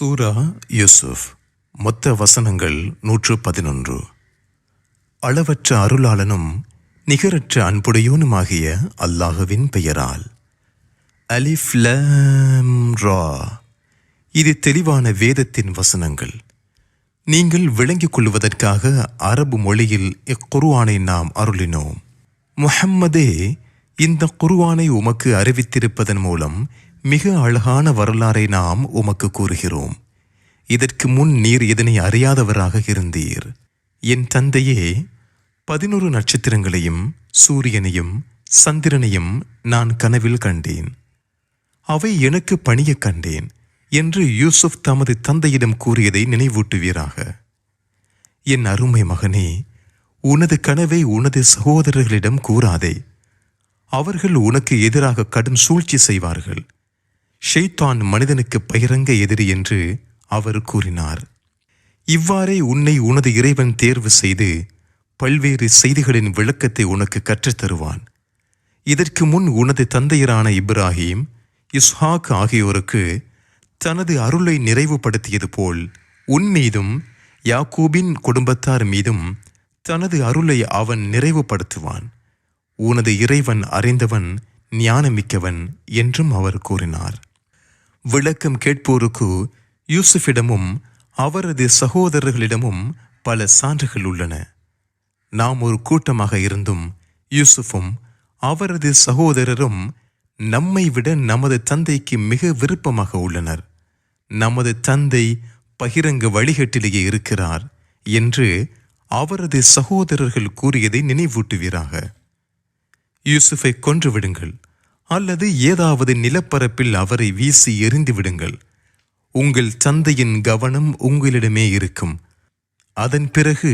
சூரா யூசுப் மொத்த வசனங்கள் நூற்று பதினொன்று அளவற்ற அருளாளனும் நிகரற்ற அன்புடையோனுமாகிய அல்லாஹுவின் பெயரால். அலிஃப் ரா. இது தெளிவான வேதத்தின் வசனங்கள். நீங்கள் விளங்கிக் கொள்வதற்காக அரபு மொழியில் இக்குருவானை நாம் அருளினோம். முஹம்மதே இந்த குருவானை உமக்கு அறிவித்திருப்பதன் மூலம் மிக அழகான வரலாறை நாம் உமக்கு கூறுகிறோம். இதற்கு முன் நீர் இதனை அறியாதவராக இருந்தீர்? என் தந்தையே பதினொரு நட்சத்திரங்களையும் சூரியனையும் சந்திரனையும் நான் கனவில் கண்டேன். அவை எனக்கு பணியக் கண்டேன் என்று யூசுப் தமது தந்தையிடம் கூறியதை நினைவூட்டுவீராக. என் அருமை மகனே உனது கனவை உனது சகோதரர்களிடம் கூறாதே. அவர்கள் உனக்கு எதிராக கடும் சூழ்ச்சி செய்வார்கள். ஷெய்தான் மனிதனுக்கு பகிரங்க எதிரி என்று அவர் கூறினார். இவ்வாறே உன்னை உனது இறைவன் தேர்வு செய்து பல்வேறு செய்திகளின் விளக்கத்தை உனக்கு கற்றுத் தருவான். இதற்கு முன் உனது தந்தையரான இப்ராஹிம் இஸ்ஹாக் ஆகியோருக்கு தனது அருளை நிறைவுபடுத்தியது போல் உன் மீதும் யாக்கூபின் குடும்பத்தார் மீதும் தனது அருளை அவன் நிறைவுபடுத்துவான். உனது இறைவன் அறிந்தவன் ஞானமிக்கவன் என்றும் அவர் கூறினார். விளக்கம் கேட்போருக்கு யூசுஃபிடமும் அவரது சகோதரர்களிடமும் பல சான்றுகள் உள்ளன. நாம் ஒரு கூட்டமாக இருந்தும் யூசுஃபும் அவரது சகோதரரும் நம்மை விட நமது தந்தைக்கு மிக விருப்பமாக உள்ளனர். நமது தந்தை பகிரங்க வழிகட்டிலேயே இருக்கிறார் என்று அவரது சகோதரர்கள் கூறியதை நினைவூட்டுவீராக. யூசுஃபை கொன்றுவிடுங்கள். அல்லது ஏதாவது நிலப்பரப்பில் அவரை வீசி எறிந்து விடுங்கள். உங்கள் தந்தையின் கவனம் உங்களிடமே இருக்கும். அதன் பிறகு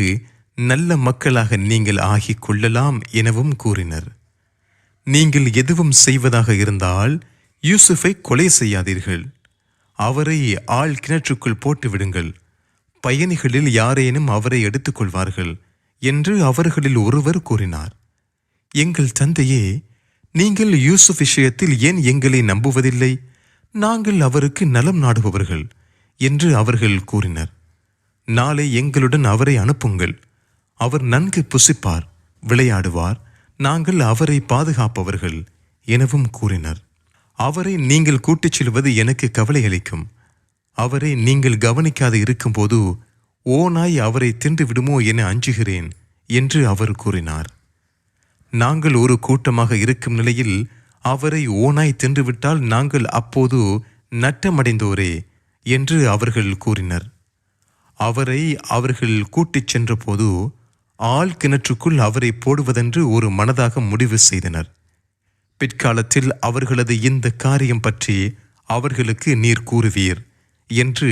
நல்ல மக்களாக நீங்கள் ஆகிக் கொள்ளலாம் எனவும் கூறினர். நீங்கள் எதுவும் செய்வதாக இருந்தால் யூசுஃபை கொலை செய்யாதீர்கள். அவரை ஆள் கிணற்றுக்குள் போட்டுவிடுங்கள் பயணிகளில் யாரேனும் அவரை எடுத்துக்கொள்வார்கள் என்று அவர்களில் ஒருவர் கூறினார். எங்கள் தந்தையே நீங்கள் யூசுப் விஷயத்தில் ஏன் எங்களை நம்புவதில்லை? நாங்கள் அவருக்கு நலம் நாடுபவர்கள் என்று அவர்கள் கூறினர். நாளை எங்களுடன் அவரை அனுப்புங்கள். அவர் நன்கு புசிப்பார் விளையாடுவார் நாங்கள் அவரை பாதுகாப்பவர்கள் எனவும் கூறினர். அவரை நீங்கள் கூட்டிச் செல்வது எனக்கு கவலை அளிக்கும். அவரை நீங்கள் கவனிக்காது இருக்கும்போது ஓநாய் அவரை தின்று விடுமோ என அஞ்சுகிறேன் என்று அவர் கூறினார். நாங்கள் ஒரு கூட்டமாக இருக்கும் நிலையில் அவரை ஓனாய் தின்றுவிட்டால் நாங்கள் அப்போது நட்டமடைந்தோரே என்று அவர்கள் கூறினர். அவரை அவர்கள் கூட்டிச் சென்றபோது ஆள் கிணற்றுக்குள் அவரை போடுவதென்று ஒரு மனதாக முடிவு செய்தனர். பிற்காலத்தில் அவர்களது இந்த காரியம் பற்றி அவர்களுக்கு நீர் கூறுவீர் என்று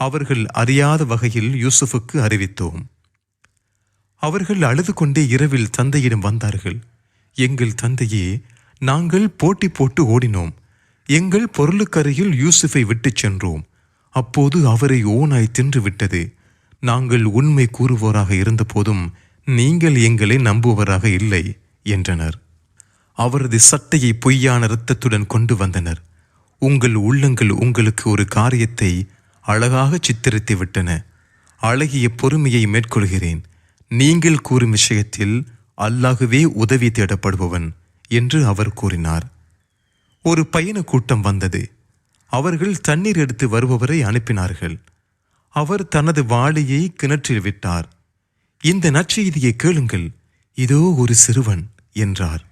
அவர்கள் அறியாத வகையில் யூசுஃபுக்கு அறிவித்தோம். அவர்கள் அழுது கொண்டே இரவில் தந்தையிடம் வந்தார்கள். எங்கள் தந்தையே நாங்கள் போட்டி போட்டு ஓடினோம். எங்கள் பொருளுக்கரையில் யூசுஃபை விட்டுச் சென்றோம். அப்போது அவரை ஓனாய் தின்று விட்டது. நாங்கள் உண்மை கூறுவோராக இருந்தபோதும் நீங்கள் எங்களை நம்புவராக இல்லை என்றனர். அவரது சட்டையை பொய்யான இரத்தத்துடன் கொண்டு வந்தனர். உங்கள் உள்ளங்கள் உங்களுக்கு ஒரு காரியத்தை அழகாக சித்தரித்து விட்டன. அழகிய பொறுமையை மேற்கொள்கிறேன். நீங்கள் கூறும் விஷயத்தில் அல்லாஹுவே உதவி தேடப்படுபவன் என்று அவர் கூறினார். ஒரு பயண கூட்டம் வந்தது. அவர்கள் தண்ணீர் எடுத்து வருபவரை அனுப்பினார்கள். அவர் தனது வாளியை கிணற்றில் விட்டார். இந்த நற்செய்தியை கேளுங்கள். இதோ ஒரு சிறுவன் என்றார்.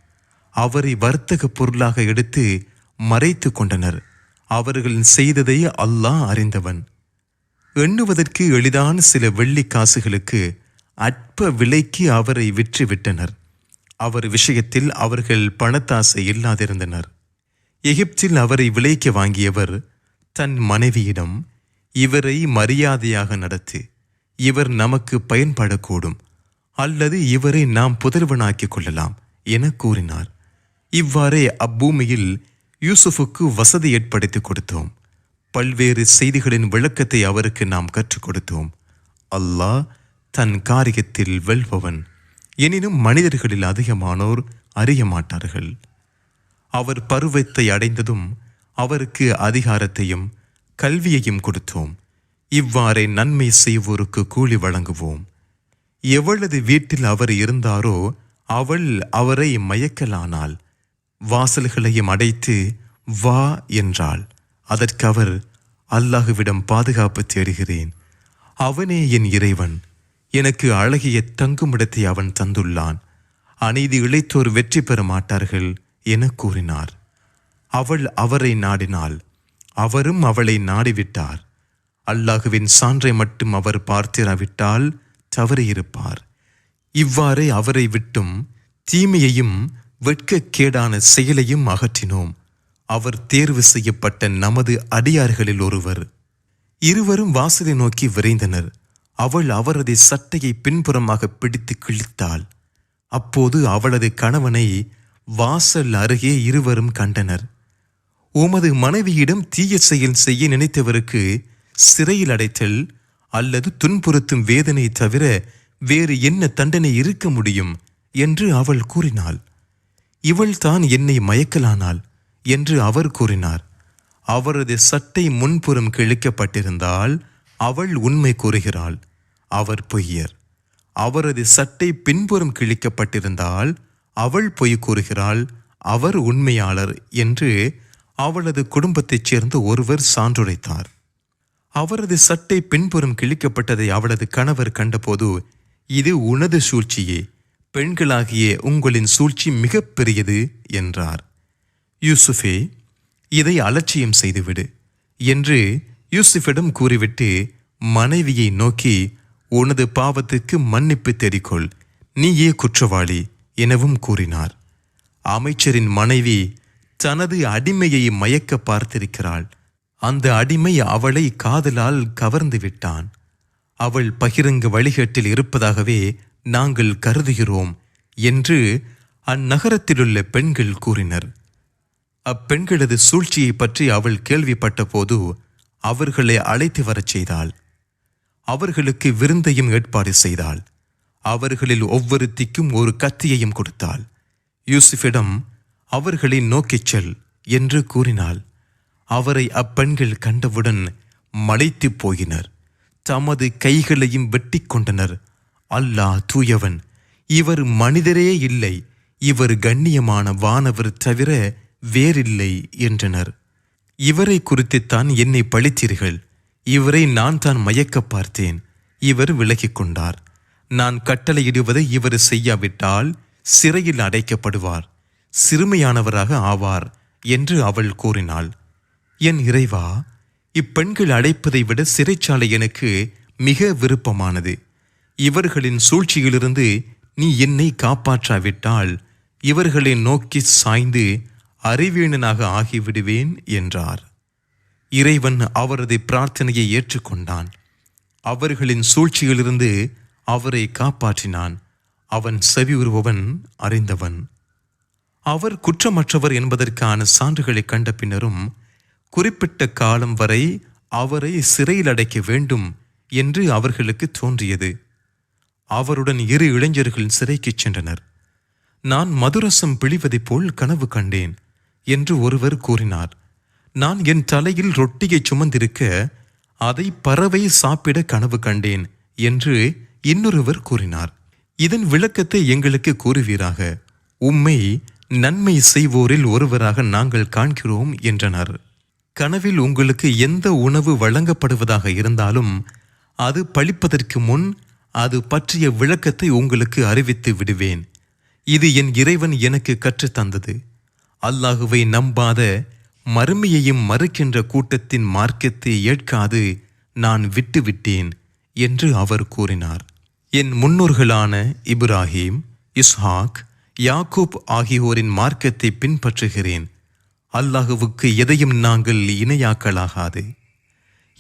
அவரை வர்த்தக பொருளாக எடுத்து மறைத்து கொண்டனர். அவர்கள் செய்ததை அல்லாஹ் அறிந்தவன். எண்ணுவதற்கு எளிதான சில வெள்ளி காசுகளுக்கு அற்ப விலைக்கு அவரை விற்று விட்டனர் அவர் விஷயத்தில் அவர்கள் பணத்தாசை இல்லாதிருந்தனர். எகிப்தில் அவரை விலைக்கு வாங்கியவர் தன் மனைவியிடம் இவரை மரியாதையாக நடத்து. இவர் நமக்கு பயன்படக்கூடும். அல்லது இவரை நாம் புதல்வனாக்கிக் கொள்ளலாம் என கூறினார். இவ்வாறே அப்பூமியில் யூசுஃபுக்கு வசதி ஏற்படுத்தி கொடுத்தோம். பல்வேறு செய்திகளின் விளக்கத்தை அவருக்கு நாம் கற்றுக் கொடுத்தோம். அல்லாஹ் தன் காரியத்தில் வெல்பவன். எனினும் மனிதர்களில் அதிகமானோர் அறிய மாட்டார்கள். அவர் பருவத்தை அடைந்ததும் அவருக்கு அதிகாரத்தையும் கல்வியையும் கொடுத்தோம். இவ்வாறே நன்மை செய்வோருக்கு கூலி வழங்குவோம். எவளது வீட்டில் அவர் இருந்தாரோ அவள் அவரை மயக்கலானாள். வாசல்களையும் அடைத்து வா என்றாள். அதற்கு அவர் அல்லாஹுவிடம் பாதுகாப்பு தேடுகிறேன். அவனே என் இறைவன். எனக்கு அழகிய தங்குமிடத்தை அவன் தந்துள்ளான். அநீதி இழைத்தோர் வெற்றி பெற மாட்டார்கள் என கூறினார். அவள் அவரை நாடினாள். அவரும் அவளை நாடிவிட்டார். அல்லாஹுவின் சான்றை மட்டும் அவர் பார்த்திராவிட்டால் தவறியிருப்பார். இவ்வாறே அவரை விட்டும் தீமையையும் வெட்கக்கேடான செயலையும் அகற்றினோம். அவர் தேர்வு செய்யப்பட்ட நமது அடியார்களில் ஒருவர். இருவரும் வாசலை நோக்கி விரைந்தனர். அவள் அவரது சட்டையை பின்புறமாக பிடித்து கிழித்தாள். அப்போது அவளது கணவனை வாசல் அருகே இருவரும் கண்டனர். உமது மனைவியிடம் தீய செயல் செய்ய நினைத்தவருக்கு சிறையில் அடைத்தல் அல்லது துன்புறுத்தும் வேதனை தவிர வேறு என்ன தண்டனை இருக்க முடியும் என்று அவள் கூறினாள். இவள் தான் என்னை மயக்கலானாள் என்று அவர் கூறினார். அவரது சட்டை முன்புறம் கிழிக்கப்பட்டிருந்தால் அவள் உண்மை கூறுகிறாள் அவர் பொய்யர். அவரது சட்டை பின்புறம் கிழிக்கப்பட்டிருந்தால் அவள் பொய் கூறுகிறாள் அவர் உண்மையாளர் என்று அவளது குடும்பத்தைச் சேர்ந்த ஒருவர் சான்றுரைத்தார். அவரது சட்டை பின்புறம் கிழிக்கப்பட்டதை அவளது கணவர் கண்டபோது இது உனது சூழ்ச்சியே பெண்களாகிய உங்களின் சூழ்ச்சி மிக பெரியது என்றார். யூசுஃபே இதை அலட்சியம் செய்துவிடு என்று யூசுஃபிடம் கூறிவிட்டு மனைவியை நோக்கி உனது பாவத்துக்கு மன்னிப்பு தெரிக்கொள் நீயே குற்றவாளி எனவும் கூறினார். அமைச்சரின் மனைவி தனது அடிமையை மயக்க பார்த்திருக்கிறாள். அந்த அடிமை அவளை காதலால் கவர்ந்து விட்டான். அவள் பகிரங்க வழிகேட்டில் இருப்பதாகவே நாங்கள் கருதுகிறோம் என்று அந்நகரத்திலுள்ள பெண்கள் கூறினர். அப்பெண்களது சூழ்ச்சியை பற்றி அவள் கேள்விப்பட்ட போது அவர்களை அழைத்து வரச் செய்தாள். அவர்களுக்கு விருந்தையும் ஏற்பாடு செய்தாள். அவர்களில் ஒவ்வொருத்திக்கும் ஒரு கத்தியையும் கொடுத்தாள். யூசுஃபிடம் அவர்களை நோக்கிச் செல் என்று கூறினாள். அவரை அப்பெண்கள் கண்டவுடன் மலைத்துப் போயினர். தமது கைகளையும் வெட்டிக் கொண்டனர். அல்லாஹ் தூயவன் இவர் மனிதரே இல்லை. இவர் கண்ணியமான வானவர் தவிர வேறில்லை என்றனர். இவரை குறித்துத்தான் என்னை பழித்தீர்கள். இவரை நான் தான் மயக்க பார்த்தேன். இவர் விலகிக் கொண்டார். நான் கட்டளையிடுவதை இவர் செய்யாவிட்டால் சிறையில் அடைக்கப்படுவார். சிறுமையானவராக ஆவார் என்று அவள் கூறினாள். என் இறைவா இப்பெண்கள் அழைப்பதை விட சிறைச்சாலை எனக்கு மிக விருப்பமானது. இவர்களின் சூழ்ச்சியிலிருந்து நீ என்னை காப்பாற்றாவிட்டால் இவர்களை நோக்கி சாய்ந்து அறிவீணனாக ஆகிவிடுவேன் என்றார். இறைவன் அவரது பிரார்த்தனையை ஏற்றுக்கொண்டான். அவர்களின் சூழ்ச்சியிலிருந்து அவரை காப்பாற்றினான். அவன் செவி உருவவன் அறிந்தவன். அவர் குற்றமற்றவர் என்பதற்கான சான்றுகளை கண்ட பின்னரும் குறிப்பிட்ட காலம் வரை அவரை சிறையில் அடைக்க வேண்டும் என்று அவர்களுக்கு தோன்றியது. அவருடன் இரு இளைஞர்கள் சிறைக்குச் சென்றனர். நான் மதுரசம் பிழிவதைப் போல் கனவு கண்டேன். என்று ஒருவர் கூறினார். நான் என் தலையில் ரொட்டியை சுமந்திருக்க அதை பறவை சாப்பிட கனவு கண்டேன் என்று இன்னொருவர் கூறினார். இதன் விளக்கத்தை எங்களுக்கு கூறுவீராக. உம்மை நன்மை செய்வோரில் ஒருவராக நாங்கள் காண்கிறோம் என்றனர். கனவில் உங்களுக்கு எந்த உணவு வழங்கப்படுவதாக இருந்தாலும் அது பழிப்பதற்கு முன் அது பற்றிய விளக்கத்தை உங்களுக்கு அறிவித்து விடுவேன். இது என் இறைவன் எனக்கு கற்றுத் தந்தது அல்லாஹுவை நம்பாத மறுமையையும் மறுக்கின்ற கூட்டத்தின் மார்க்கத்தை ஏற்காது நான் விட்டுவிட்டேன் என்று அவர் கூறினார். என் முன்னோர்களான இப்ராஹிம் இஸ்ஹாக் யாக்கூப் ஆகியோரின் மார்க்கத்தை பின்பற்றுகிறேன். அல்லாஹுவுக்கு எதையும் நாங்கள் இணையாக்கலாகாது.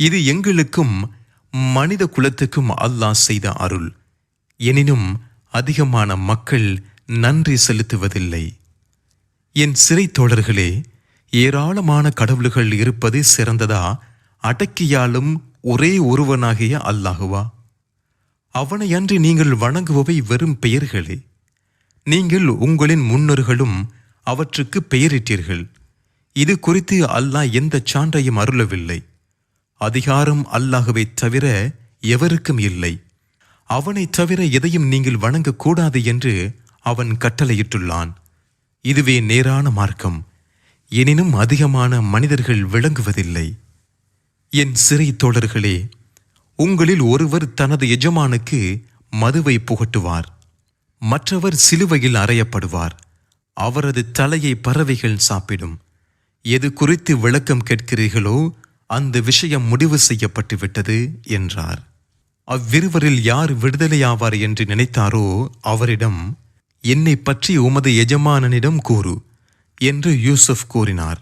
இது எங்களுக்கும் மனித குலத்துக்கும் அல்லாஹ் செய்த அருள். எனினும் அதிகமான மக்கள் நன்றி செலுத்துவதில்லை. என் சிறை தோழர்களே ஏராளமான கடவுள்கள் இருப்பது சிறந்ததா? அடக்கியாலும் ஒரே ஒருவனாகிய அல்லாஹுவா. அவனை அன்றி நீங்கள் வணங்குபவை வெறும் பெயர்களே. நீங்கள் உங்களின் முன்னோர்களும் அவற்றுக்கு பெயரிட்டீர்கள். இது குறித்து அல்லாஹ் எந்த சான்றையும் அருளவில்லை. அதிகாரம் அல்லாஹுவை தவிர எவருக்கும் இல்லை. அவனைத் தவிர எதையும் நீங்கள் வணங்கக்கூடாது என்று அவன் கட்டளையிட்டுள்ளான். இதுவே நேரான மார்க்கம். எனினும் அதிகமான மனிதர்கள் விளங்குவதில்லை. என் சிறை தோழர்களே உங்களில் ஒருவர் தனது எஜமானுக்கு மதுவை புகட்டுவார். மற்றவர் சிலுவையில் அறையப்படுவார். அவரது தலையை பறவைகள் சாப்பிடும். எது குறித்து விளக்கம் கேட்கிறீர்களோ அந்த விஷயம் முடிவு செய்யப்பட்டுவிட்டது என்றார். அவ்விருவரில் யார் விடுதலையாவார் என்று நினைத்தாரோ அவரிடம் என்னை பற்றி உமது எஜமானனிடம் கூறு என்று யூசுப் கூறினார்.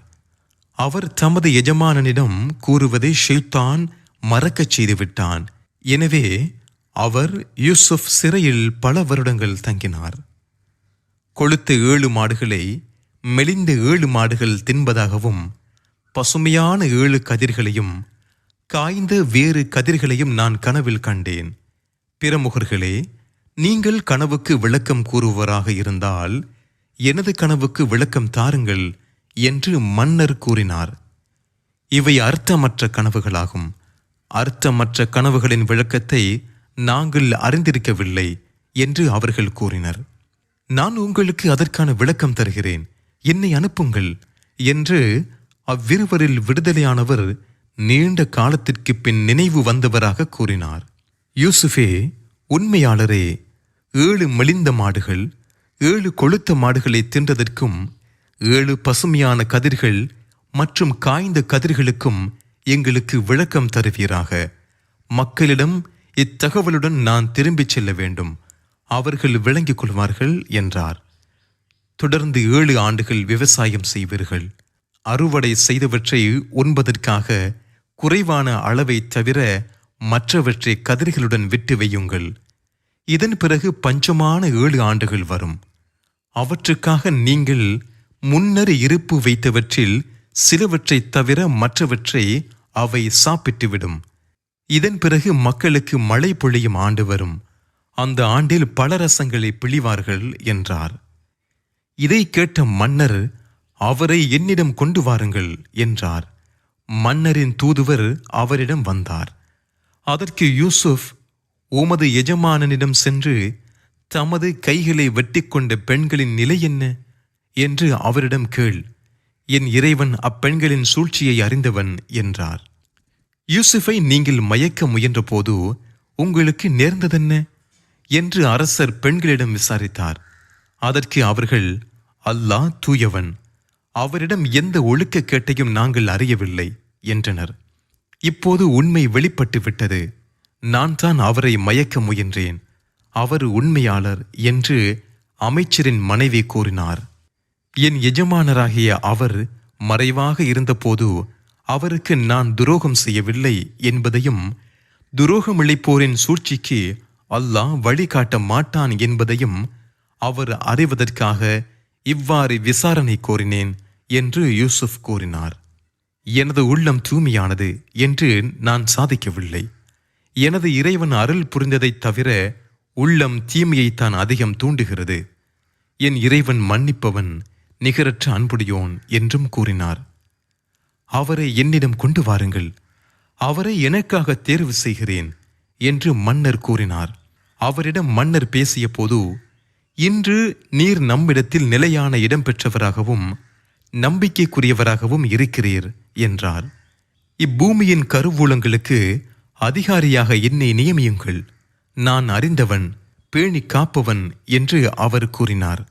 அவர் தமது எஜமானனிடம் கூறுவதை ஷெய்தான் மறக்கச் செய்துவிட்டான். எனவே அவர் யூசுப் சிறையில் பல வருடங்கள் தங்கினார். கொழுத்த ஏழு மாடுகளை மெலிந்த ஏழு மாடுகள் தின்பதாகவும் பசுமையான ஏழு கதிர்களையும் காய்ந்த வேறு கதிர்களையும் நான் கனவில் கண்டேன். பிரமுகர்களே நீங்கள் கனவுக்கு விளக்கம் கூறுவராக இருந்தால் எனது கனவுக்கு விளக்கம் தாருங்கள் என்று மன்னர் கூறினார். இவை அர்த்தமற்ற கனவுகளாகும். அர்த்தமற்ற கனவுகளின் விளக்கத்தை நாங்கள் அறிந்திருக்கவில்லை என்று அவர்கள் கூறினர். நான் உங்களுக்கு அதற்கான விளக்கம் தருகிறேன். என்னை அனுப்புங்கள் என்று அவ்விருவரில் விடுதலையானவர் நீண்ட காலத்திற்கு பின் நினைவு வந்தவராக கூறினார். யூசுஃபே உண்மையாளரே ஏழு மெலிந்த மாடுகள் ஏழு கொழுத்த மாடுகளை தின்றதற்கும் ஏழு பசுமையான கதிர்கள் மற்றும் காய்ந்த கதிர்களுக்கும் எங்களுக்கு விளக்கம் தருவீராக. மக்களிடம் இத்தகவலுடன் நான் திரும்பிச் செல்ல வேண்டும். அவர்கள் விளங்கிக் கொள்வார்கள் என்றார். தொடர்ந்து ஏழு ஆண்டுகள் விவசாயம் செய்வீர்கள். அறுவடை செய்தவற்றை உண்பதற்காக குறைவான அளவை தவிர மற்றவற்றை கதிர்களுடன் விட்டு வையுங்கள். இதன் பிறகு பஞ்சமான ஏழு ஆண்டுகள் வரும். அவற்றுக்காக நீங்கள் முன்னர் இருப்பு வைத்தவற்றில் சிலவற்றைத் தவிர மற்றவற்றை அவை சாப்பிட்டுவிடும். இதன் பிறகு மக்களுக்கு மழை பொழியும் ஆண்டு வரும். அந்த ஆண்டில் பல ரசங்களை பிழிவார்கள் என்றார். இதை கேட்ட மன்னர் அவரை என்னிடம் கொண்டு வாருங்கள் என்றார். மன்னரின் தூதுவர் அவரிடம் வந்தார். அதற்கு யூசுப் உமது எஜமானனிடம் சென்று தமது கைகளை வெட்டிக்கொண்ட பெண்களின் நிலை என்ன? என்று அவரிடம் கேள். என் இறைவன் அப்பெண்களின் சூழ்ச்சியை அறிந்தவன் என்றார். யூசுஃபை நீங்கள் மயக்க முயன்றபோது உங்களுக்கு நேர்ந்ததென்ன? என்று அரசர் பெண்களிடம் விசாரித்தார். அதற்கு அவர்கள் அல்லாஹ் தூயவன் அவரிடம் எந்த ஒழுக்க கேட்டையும் நாங்கள் அறியவில்லை என்றனர். இப்போது உண்மை வெளிப்பட்டு விட்டது நான் தான் அவரை மயக்க முயன்றேன். அவர் உண்மையாளர் என்று அமைச்சரின் மனைவி கூறினார். என் எஜமானராகிய அவர் மறைவாக இருந்தபோது அவருக்கு நான் துரோகம் செய்யவில்லை என்பதையும் துரோகமிழைப்போரின் சூழ்ச்சிக்கு அல்லாஹ் வழிகாட்ட மாட்டான் என்பதையும் அவர் அறிவதற்காக இவ்வாறு விசாரணை கோரினேன் என்று யூசுப் கூறினார். எனது உள்ளம் தூய்மையானது என்று நான் சாதிக்கவில்லை. எனது இறைவன் அருள் புரிந்ததைத் தவிர உள்ளம் தீமையைத்தான் அதிகம் தூண்டுகிறது. என் இறைவன் மன்னிப்பவன் நிகரற்ற அன்புடையோன் என்றும் கூறினார். அவரை என்னிடம் கொண்டு வாருங்கள். அவரை எனக்காக தேர்வு செய்கிறேன் என்று மன்னர் கூறினார். அவரிடம் மன்னர் பேசிய போது இன்று நீர் நம்மிடத்தில் நிலையான இடம் பெற்றவராகவும் நம்பிக்கைக்குரியவராகவும் இருக்கிறீர் என்றார். இப்பூமியின் கருவூலங்களுக்கு அதிகாரியாக என்னை நியமியுங்கள். நான் அறிந்தவன் பேணி காப்பவன் என்று அவர் கூறினார்.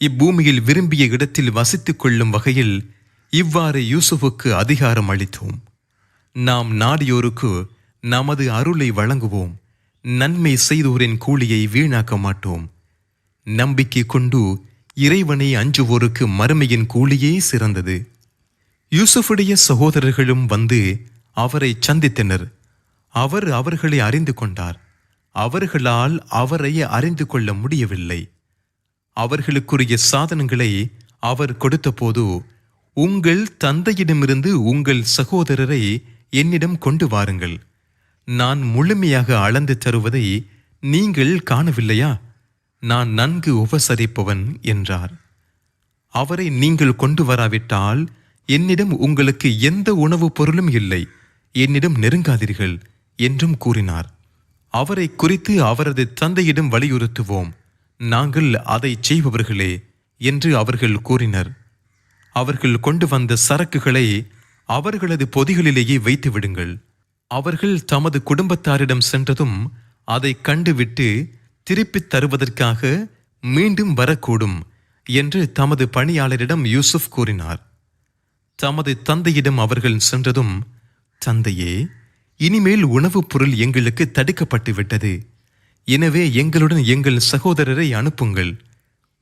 இப்பூமியில் விரும்பிய இடத்தில் வசித்துக் கொள்ளும் வகையில் இவ்வாறு யூசுஃபுக்கு அதிகாரம் அளித்தோம். நாம் நாடியோருக்கு நமது அருளை வழங்குவோம். நன்மை செய்தோரின் கூலியை வீணாக்க மாட்டோம். நம்பிக்கை கொண்டு இறைவனை அஞ்சுவோருக்கு மறுமையின் கூலியே சிறந்தது. யூசுஃபுடைய சகோதரர்களும் வந்து அவரை சந்தித்தனர். அவர் அவர்களை அறிந்து கொண்டார். அவர்களால் அவரை அறிந்து கொள்ள முடியவில்லை. அவர்களுக்குரிய சாதனங்களை அவர் கொடுத்தபோது உங்கள் தந்தையிடமிருந்து உங்கள் சகோதரரை என்னிடம் கொண்டு வாருங்கள். நான் முழுமையாக அளந்து தருவதை நீங்கள் காணவில்லையா? நான் நன்கு உபசரிப்பவன் என்றார். அவரை நீங்கள் கொண்டு வராவிட்டால் என்னிடம் உங்களுக்கு எந்த உணவுப் பொருளும் இல்லை. என்னிடம் நெருங்காதீர்கள். என்றும் கூறினார். அவரை குறித்து அவரது தந்தையிடம் வலியுறுத்துவோம். நாங்கள் அதை செய்பவர்களே என்று அவர்கள் கூறினர். அவர்கள் கொண்டு வந்த சரக்குகளை அவர்களது பொதிகளிலேயே வைத்து விடுங்கள். அவர்கள் தமது குடும்பத்தாரிடம் சென்றதும் அதை கண்டுவிட்டு திருப்பித் தருவதற்காக மீண்டும் வரக்கூடும் என்று தமது பணியாளரிடம் யூசுப் கூறினார். தமது தந்தையிடம் அவர்கள் சென்றதும் தந்தையே இனிமேல் உணவுப் பொருள் எங்களுக்கு தடுக்கப்பட்டு விட்டது. எனவே எங்களுடன் எங்கள் சகோதரரை அனுப்புங்கள்.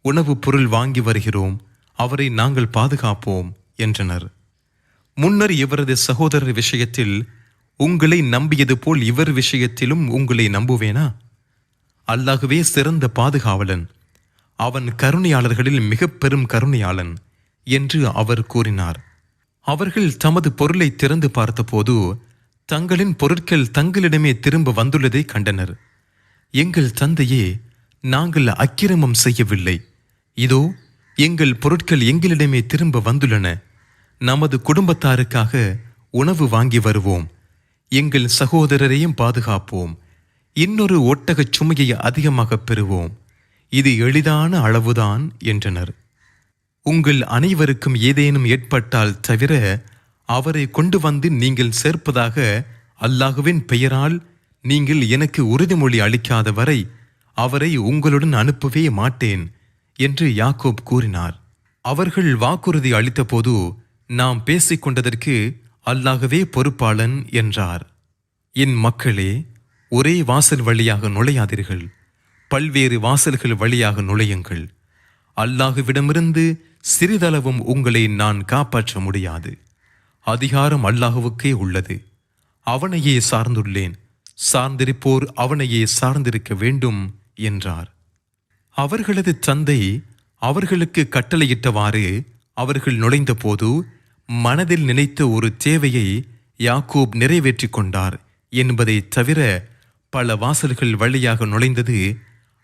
உணவுப் பொருள் வாங்கி வருகிறோம். அவரை நாங்கள் பாதுகாப்போம் என்றனர். முன்னர் இவரது சகோதரர் விஷயத்தில் உங்களை நம்பியது போல் இவர் விஷயத்திலும் உங்களை நம்புவேனா? அல்லாகவே சிறந்த பாதுகாவலன். அவன் கருணையாளர்களில் மிக பெரும் கருணையாளன் என்று அவர் கூறினார். அவர்கள் தமது பொருளை திறந்து பார்த்தபோது தங்களின் பொருட்கள் தங்களிடமே திரும்ப வந்துள்ளதை கண்டனர். எங்கள் தந்தையே நாங்கள் அக்கிரமம் செய்யவில்லை. இதோ எங்கள் பொருட்கள் எங்களிடமே திரும்ப வந்துள்ளன. நமது குடும்பத்தாருக்காக உணவு வாங்கி வருவோம். எங்கள் சகோதரரையும் பாதுகாப்போம். இன்னொரு ஒட்டகச் சுமையை அதிகமாகப் பெறுவோம். இது எளிதான அளவுதான் என்றனர். உங்கள் அனைவருக்கும் ஏதேனும் ஏற்பட்டால் தவிர அவரை கொண்டு வந்து நீங்கள் சேர்ப்பதாக அல்லாஹுவின் பெயரால் நீங்கள் எனக்கு உறுதிமொழி அளிக்காத வரை அவரை உங்களுடன் அனுப்பவே மாட்டேன் என்று யாக்கோப் கூறினார். அவர்கள் வாக்குறுதி அளித்தபோது நாம் பேசிக் கொண்டதற்கு அல்லாகவே பொறுப்பாளன் என்றார். என் மக்களே ஒரே வாசல் வழியாக நுழையாதீர்கள். பல்வேறு வாசல்கள் வழியாக நுழையுங்கள். அல்லாஹுவிடமிருந்து சிறிதளவும் உங்களை நான் காப்பாற்ற முடியாது. அதிகாரம் அல்லாஹுவுக்கே உள்ளது. அவனையே சார்ந்துள்ளேன். சார்ந்திருப்போர் அவனையே சார்ந்திருக்க வேண்டும் என்றார். அவர்களது தந்தை அவர்களுக்கு கட்டளையிட்டவாறு அவர்கள் நுழைந்தபோது மனதில் நினைத்த ஒரு தேவையை யாக்கூப் நிறைவேற்றிக் கொண்டார் என்பதை தவிர பல வாசல்கள் வழியாக நுழைந்தது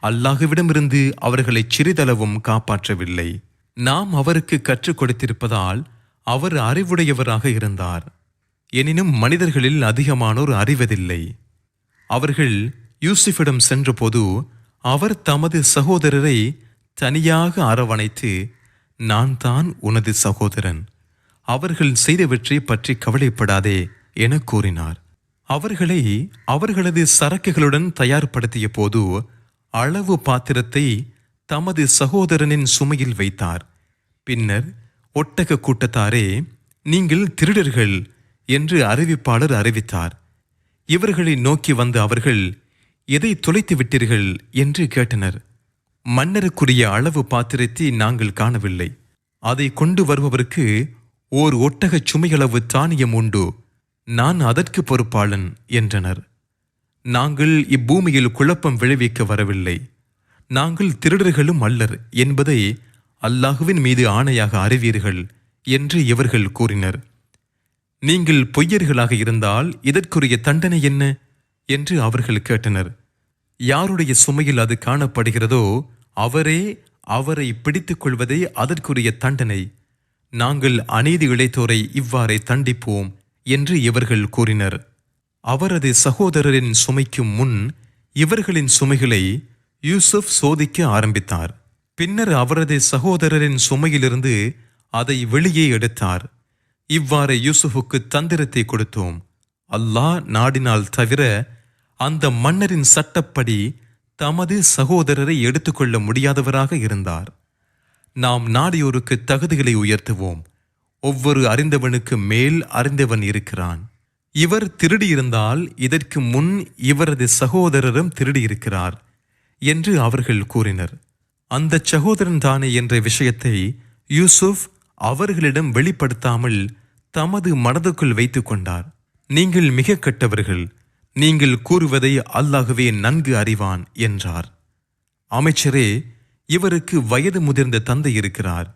அல்லாஹுவிடமிருந்து அவர்களை சிறிதளவும் காப்பாற்றவில்லை. நாம் அவருக்கு கற்றுக் கொடுத்திருப்பதால் அவர் அறிவுடையவராக இருந்தார். எனினும் மனிதர்களில் அதிகமானோர் அறிவதில்லை. அவர்கள் யூசுஃபிடம் சென்றபோது அவர் தமது சகோதரரை தனியாக அரவணைத்து நான் தான் உனது சகோதரன். அவர்கள் செய்தவற்றை பற்றி கவலைப்படாதே என கூறினார். அவர்களை அவர்களது சரக்குகளுடன் தயார்படுத்திய போது அளவு பாத்திரத்தை தமது சகோதரனின் சுமையில் வைத்தார். பின்னர் ஒட்டக கூட்டத்தாரே நீங்கள் திருடர்கள் என்று அறிவிப்பாளர் அறிவித்தார். இவர்களை நோக்கி வந்த அவர்கள் எதை தொலைத்து விட்டீர்கள்? என்று கேட்டனர். மன்னருக்குரிய அளவு பாத்திரத்தை நாங்கள் காணவில்லை. அதை கொண்டு வருபவருக்கு ஓர் ஒட்டகச் சுமையளவு தானியம் உண்டு. நான் அதற்கு பொறுப்பாளன் என்றனர். நாங்கள் இப்பூமியில் குழப்பம் விளைவிக்க வரவில்லை. நாங்கள் திருடர்களும் அல்லர் என்பதை அல்லாஹுவின் மீது ஆணையாக அறிவீர்கள் என்று இவர்கள் கூறினர். நீங்கள் பொய்யர்களாக இருந்தால் இதற்குரிய தண்டனை என்ன? என்று அவர்கள் கேட்டனர். யாருடைய சுமையில் அது காணப்படுகிறதோ அவரே அவரை பிடித்துக் கொள்வதே அதற்குரிய தண்டனை. நாங்கள் அநீதி இழைத்தோரை இவ்வாறே தண்டிப்போம் என்று இவர்கள் கூறினர். அவரது சகோதரரின் சுமைக்கும் முன் இவர்களின் சுமைகளை யூசுப் சோதிக்க ஆரம்பித்தார். பின்னர் அவரது சகோதரரின் சுமையிலிருந்து அதை வெளியே எடுத்தார். இவ்வாறு யூசுஃபுக்கு தந்திரத்தை கொடுத்தோம். அல்லாஹ் நாடினால் தவிர அந்த மன்னரின் சட்டப்படி தமது சகோதரரை எடுத்துக்கொள்ள முடியாதவராக இருந்தார். நாம் நாடியோருக்கு தகுதிகளை உயர்த்துவோம். ஒவ்வொரு அறிந்தவனுக்கு மேல் அறிந்தவன் இருக்கிறான். இவர் திருடியிருந்தால் இதற்கு முன் இவரது சகோதரரும் திருடியிருக்கிறார் என்று அவர்கள் கூறினர். அந்த சகோதரன் தானே என்ற விஷயத்தை யூசுப் அவர்களிடம் வெளிப்படுத்தாமல் தமது மனதுக்குள் வைத்துக் கொண்டார். நீங்கள் மிக கெட்டவர்கள் நீங்கள் கூறுவதை அல்லாகவே நன்கு அறிவான் என்றார். அமைச்சரே இவருக்கு வயது முதிர்ந்த தந்தை இருக்கிறார்.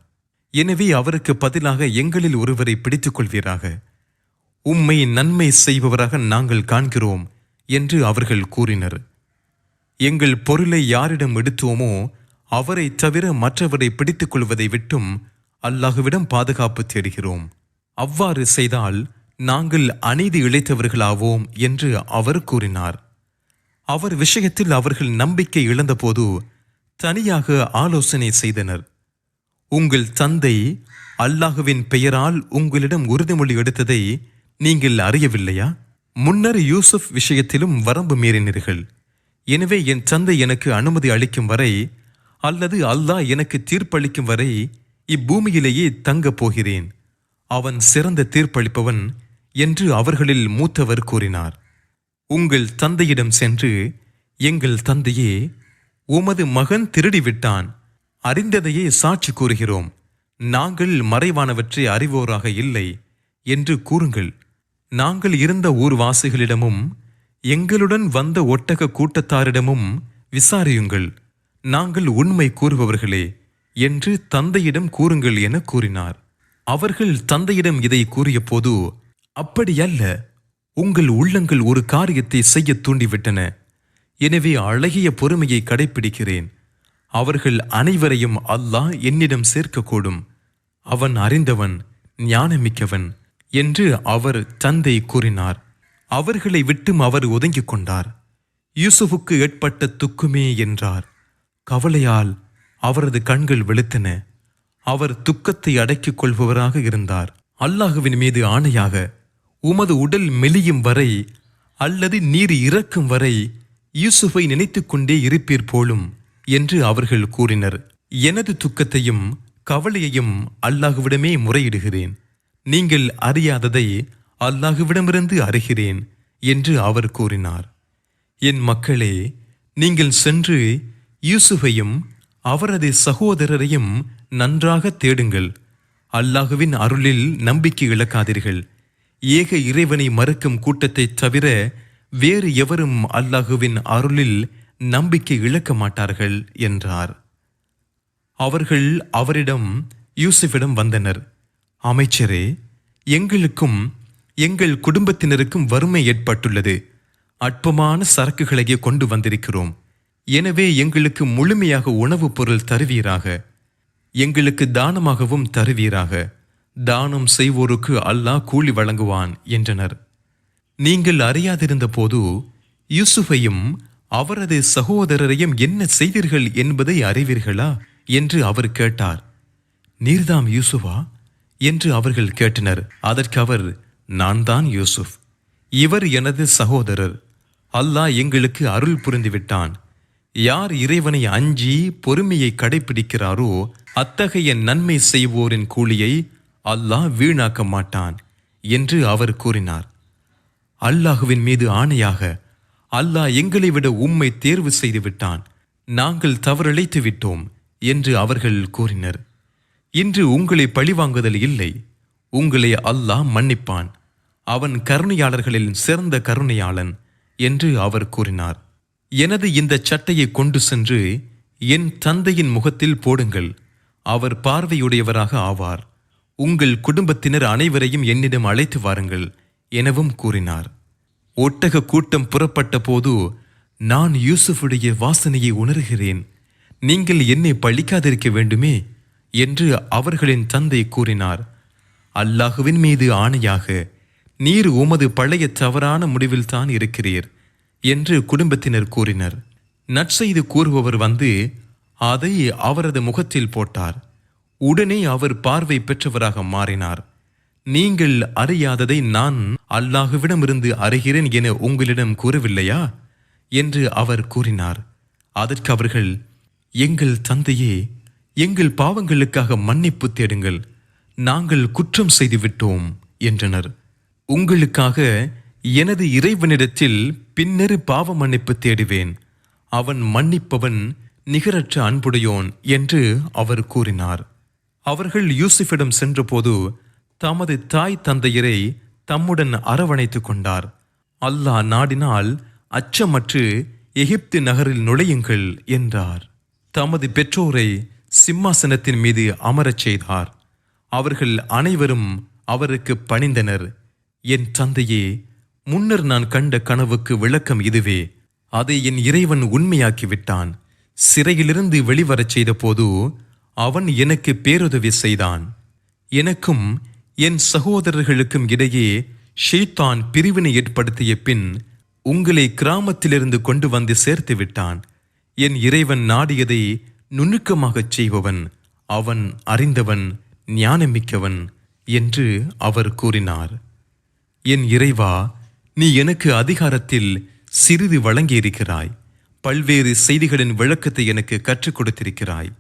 எனவே அவருக்கு பதிலாக எங்களில் ஒருவரை பிடித்துக் கொள்வீராக உம்மை நன்மை செய்பவராக நாங்கள் காண்கிறோம் என்று அவர்கள் கூறினர். எங்கள் பொருளை யாரிடம் எடுத்தோமோ அவரை தவிர மற்றவரை பிடித்துக் கொள்வதை விட்டும் அல்லாஹுவிடம் பாதுகாப்பு தேடுகிறோம். அவ்வாறு செய்தால் நாங்கள் அநீதி இழைத்தவர்களாவோம் என்று அவர் கூறினார். அவர் விஷயத்தில் அவர்கள் நம்பிக்கை இழந்தபோது தனியாக ஆலோசனை செய்தனர். உங்கள் தந்தை அல்லாஹுவின் பெயரால் உங்களிடம் உறுதிமொழி எடுத்ததை நீங்கள் அறியவில்லையா? முன்னர் யூசுப் விஷயத்திலும் வரம்பு மீறினீர்கள். எனவே என் தந்தை எனக்கு அனுமதி அளிக்கும் வரை அல்லது அல்லாஹ் எனக்கு தீர்ப்பளிக்கும் வரை இப்பூமியிலேயே தங்கப் போகிறேன். அவன் சிறந்த தீர்ப்பளிப்பவன் என்று அவர்களில் மூத்தவர் கூறினார். உங்கள் தந்தையிடம் சென்று எங்கள் தந்தையே உமது மகன் திருடிவிட்டான். அறிந்ததையே சாட்சி கூறுகிறோம். நாங்கள் மறைவானவற்றை அறிவோராக இல்லை என்று கூறுங்கள். நாங்கள் இருந்த ஊர்வாசிகளிடமும் எங்களுடன் வந்த ஒட்டக கூட்டத்தாரிடமும் விசாரியுங்கள். நாங்கள் உண்மை கூறுபவர்களே என்று தந்தையிடம் கூறுங்கள் என கூறினார். அவர்கள் தந்தையிடம் இதை கூறியபோது அப்படியல்ல உங்கள் உள்ளங்கள் ஒரு காரியத்தை செய்ய தூண்டிவிட்டன. எனவே அழகிய பொறுமையை கடைப்பிடிக்கிறேன். அவர்கள் அனைவரையும் அல்லாஹ் என்னிடம் சேர்க்கக்கூடும். அவன் அறிந்தவன் ஞானமிக்கவன் என்று அவர் தந்தை கூறினார். அவர்களை விட்டும் அவர் ஒதுங்கிக் கொண்டார். யூசுஃபுக்கு ஏற்பட்ட துக்குமே என்றார். கவலையால் அவரது கண்கள் வெளுத்தன. அவர் துக்கத்தை அடக்கிக் கொள்பவராக இருந்தார். அல்லாஹுவின் மீது ஆணையாக உமது உடல் மெலியும் வரை அல்லது நீர் இறக்கும் வரை யூசுஃபை நினைத்துக்கொண்டே இருப்பீர் போலும் என்று அவர்கள் கூறினர். எனது துக்கத்தையும் கவலையையும் அல்லாஹுவிடமே முறையிடுகிறேன். நீங்கள் அறியாததை அல்லாஹுவிடமிருந்து அறிகிறேன் என்று அவர் கூறினார். என் மக்களே நீங்கள் சென்று யூசுஃபையும் அவரது சகோதரரையும் நன்றாக தேடுங்கள். அல்லாஹுவின் அருளில் நம்பிக்கை இழக்காதீர்கள். ஏக இறைவனை மறுக்கும் கூட்டத்தைத் தவிர வேறு எவரும் அல்லாஹுவின் அருளில் நம்பிக்கை இழக்க மாட்டார்கள் என்றார். அவர்கள் அவரிடம் யூசுஃபிடம் வந்தனர். அமைச்சரே எங்களுக்கும் எங்கள் குடும்பத்தினருக்கும் வறுமை ஏற்பட்டுள்ளது. அற்பமான சரக்குகளையே கொண்டு வந்திருக்கிறோம். எனவே எங்களுக்கு முழுமையாக உணவுப் பொருள் தருவீராக. எங்களுக்கு தானமாகவும் தருவீராக. தானம் செய்வோருக்கு அல்லாஹ் கூலி வழங்குவான் என்றனர். நீங்கள் அறியாதிருந்த போது யூசுஃபையும் அவரது சகோதரரையும் என்ன செய்தீர்கள் என்பதை அறிவீர்களா? என்று அவர் கேட்டார். நீர்தாம் யூசுஃபா? என்று அவர்கள் கேட்டனர். அதற்கு அவர் நான் தான் யூசுஃப். இவர் எனது சகோதரர். அல்லாஹ் எங்களுக்கு அருள் புரிந்துவிட்டான். யார் இறைவனை அஞ்சி பொறுமையை கடைபிடிக்கிறாரோ அத்தகைய நன்மை செய்வோரின் கூலியை அல்லாஹ் வீணாக்க மாட்டான் என்று அவர் கூறினார். அல்லாஹுவின் மீது ஆணையாக அல்லாஹ் எங்களை விட உம்மை தேர்வு செய்து விட்டான் நாங்கள் தவறிழைத்து விட்டோம் என்று அவர்கள் கூறினர். இன்று உங்களை பழிவாங்குதல் இல்லை. உங்களை அல்லாஹ் மன்னிப்பான். அவன் கருணையாளர்களில் சிறந்த கருணையாளன் என்று அவர் கூறினார். எனது இந்த சட்டையை கொண்டு சென்று என் தந்தையின் முகத்தில் போடுங்கள். அவர் பார்வையுடையவராக ஆவார். உங்கள் குடும்பத்தினர் அனைவரையும் என்னிடம் அழைத்து வாருங்கள் எனவும் கூறினார். ஒட்டக கூட்டம் புறப்பட்ட போது நான் யூசுஃபுடைய வாசனையை உணர்கிறேன். நீங்கள் என்னை பழிக்காதிருக்க வேண்டுமே? என்று அவர்களின் தந்தை கூறினார். அல்லாஹுவின் மீது ஆணையாக நீர் உமது பழைய தவறான முடிவில்தான் இருக்கிறீர். என்று குடும்பத்தினர் கூறினர். நற்செய்து கூறுபவர் வந்து அதை அவரது முகத்தில் போட்டார். உடனே அவர் பார்வை பெற்றவராக மாறினார். நீங்கள் அறியாததை நான் அல்லாஹுவிடமிருந்து அறிகிறேன் என உங்களிடம் கூறவில்லையா? என்று அவர் கூறினார். அதற்கு அவர்கள் எங்கள் தந்தையே எங்கள் பாவங்களுக்காக மன்னிப்பு தேடுங்கள். நாங்கள் குற்றம் செய்துவிட்டோம் என்றனர். உங்களுக்காக எனது இறைவனிடத்தில் பின்னரு பாவ மன்னிப்பு தேடுவேன். அவன் மன்னிப்பவன் நிகரற்ற அன்புடையோன் என்று அவர் கூறினார். அவர்கள் யூசுஃபிடம் சென்றபோது தமது தாய் தந்தையரை தம்முடன் அரவணைத்துக் கொண்டார். அல்லாஹ் நாடினால் அச்சமற்று எகிப்து நகரில் நுழையுங்கள் என்றார். தமது பெற்றோரை சிம்மாசனத்தின் மீது அமரச் செய்தார். அவர்கள் அனைவரும் அவருக்கு பணிந்தனர். என் தந்தையே முன்னர் நான் கண்ட கனவுக்கு விளக்கம் இதுவே. அதை என் இறைவன் உண்மையாக்கி விட்டான் சிறையிலிருந்து வெளிவரச் செய்தபோது அவன் எனக்கு பேருதவி செய்தான். எனக்கும் என் சகோதரர்களுக்கும் இடையே ஷெய்தான் பிரிவினை ஏற்படுத்திய பின் உங்களை கிராமத்திலிருந்து கொண்டு வந்து சேர்த்து விட்டான். என் இறைவன் நாடியதை நுணுக்கமாகச் செய்பவன் அவன் அறிந்தவன் ஞானமிக்கவன் என்று அவர் கூறினார். என் இறைவா நீ எனக்கு அதிகாரத்தில் சிறிது வழங்கியிருக்கிறாய். பல்வேறு செய்திகளின் விளக்கத்தை எனக்கு கற்றுக் கொடுத்திருக்கிறாய்.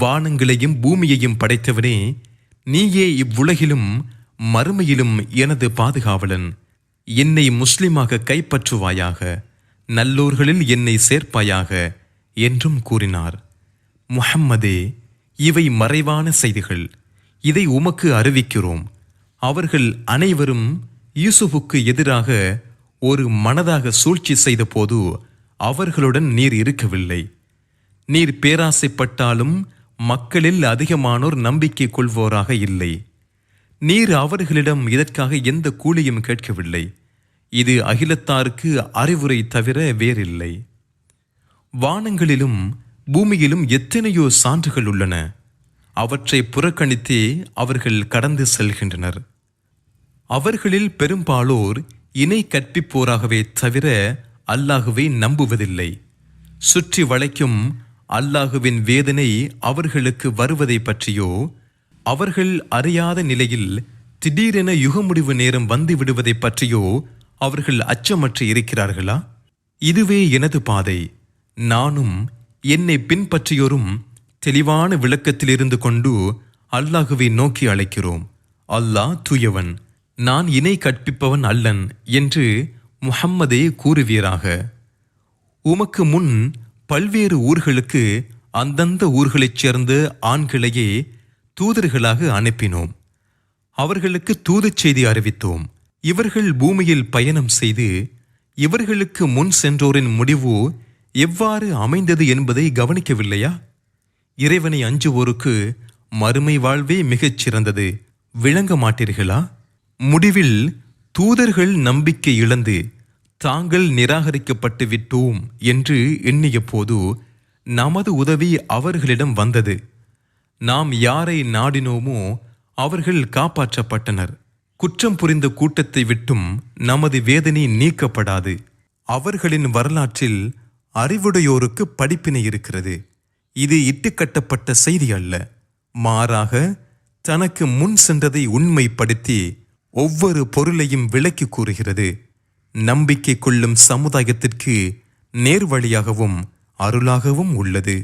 வானங்களையும் பூமியையும் படைத்தவனே நீயே இவ்வுலகிலும் மறுமையிலும் எனது பாதுகாவலன். என்னை முஸ்லிமாக கைப்பற்றுவாயாக நல்லோர்களில் என்னை சேர்ப்பாயாக என்றும் கூறினார். முஹம்மதே இவை மறைவான செய்திகள். இதை உமக்கு அறிவிக்கிறோம். அவர்கள் அனைவரும் யூசுஃபுக்கு எதிராக ஒரு மனதாக சூழ்ச்சி செய்தபோது அவர்களுடன் நீர் இருக்கவில்லை. நீர் பேராசைப்பட்டாலும் மக்களில் அதிகமானோர் நம்பிக்கை கொள்வோராக இல்லை. நீர் அவர்களிடம் இதற்காக எந்த கூலியும் கேட்கவில்லை. இது அகிலத்தாருக்கு அறிவுரை தவிர வேறில்லை. வானங்களிலும் பூமியிலும் எத்தனையோ சான்றுகள் உள்ளன. அவற்றை புறக்கணித்தே அவர்கள் கடந்து செல்கின்றனர். அவர்களில் பெரும்பாலோர் இணை கற்பிப்போராகவே தவிர அல்லாஹுவை நம்புவதில்லை. சுற்றி வளைக்கும் அல்லாஹுவின் வேதனை அவர்களுக்கு வருவதை பற்றியோ அவர்கள் அறியாத நிலையில் திடீரென யுகமுடிவு நேரம் வந்து விடுவதை பற்றியோ அவர்கள் அச்சமற்று இருக்கிறார்களா? இதுவே எனது பாதை. நானும் என்னை பின்பற்றியோரும் தெளிவான விளக்கத்திலிருந்து கொண்டு அல்லாஹுவை நோக்கி அழைக்கிறோம். அல்லாஹ் தூயவன். நான் இணை கற்பிப்பவன் அல்லன் என்று முஹம்மதே கூறுவீராக. உமக்கு முன் பல்வேறு ஊர்களுக்கு அந்தந்த ஊர்களைச் சேர்ந்த ஆண்களையே தூதர்களாக அனுப்பினோம். அவர்களுக்கு தூதுச் செய்தி அறிவித்தோம். இவர்கள் பூமியில் பயணம் செய்து இவர்களுக்கு முன் சென்றோரின் முடிவு எவ்வாறு அமைந்தது என்பதை கவனிக்கவில்லையா? இறைவனை அஞ்சுவோருக்கு மறுமை வாழ்வே மிகச் சிறந்தது விளங்க மாட்டீர்களா? முடிவில் தூதர்கள் நம்பிக்கை இழந்து தாங்கள் நிராகரிக்கப்பட்டு விட்டோம் என்று எண்ணிய போது நமது உதவி அவர்களிடம் வந்தது. நாம் யாரை நாடினோமோ அவர்கள் காப்பாற்றப்பட்டனர். குற்றம் புரிந்த கூட்டத்தை விட்டும் நமது வேதனை நீக்கப்படாது. அவர்களின் வரலாற்றில் அறிவுடையோருக்கு படிப்பினை இருக்கிறது. இது இட்டுக்கட்டப்பட்ட செய்தி அல்ல. மாறாக தனக்கு முன் சென்றதை உண்மைப்படுத்தி ஒவ்வொரு பொருளையும் விளக்கி கூறுகிறது. நம்பிக்கை கொள்ளும் சமுதாயத்திற்கு நேர்வழியாகவும் அருளாகவும் உள்ளது.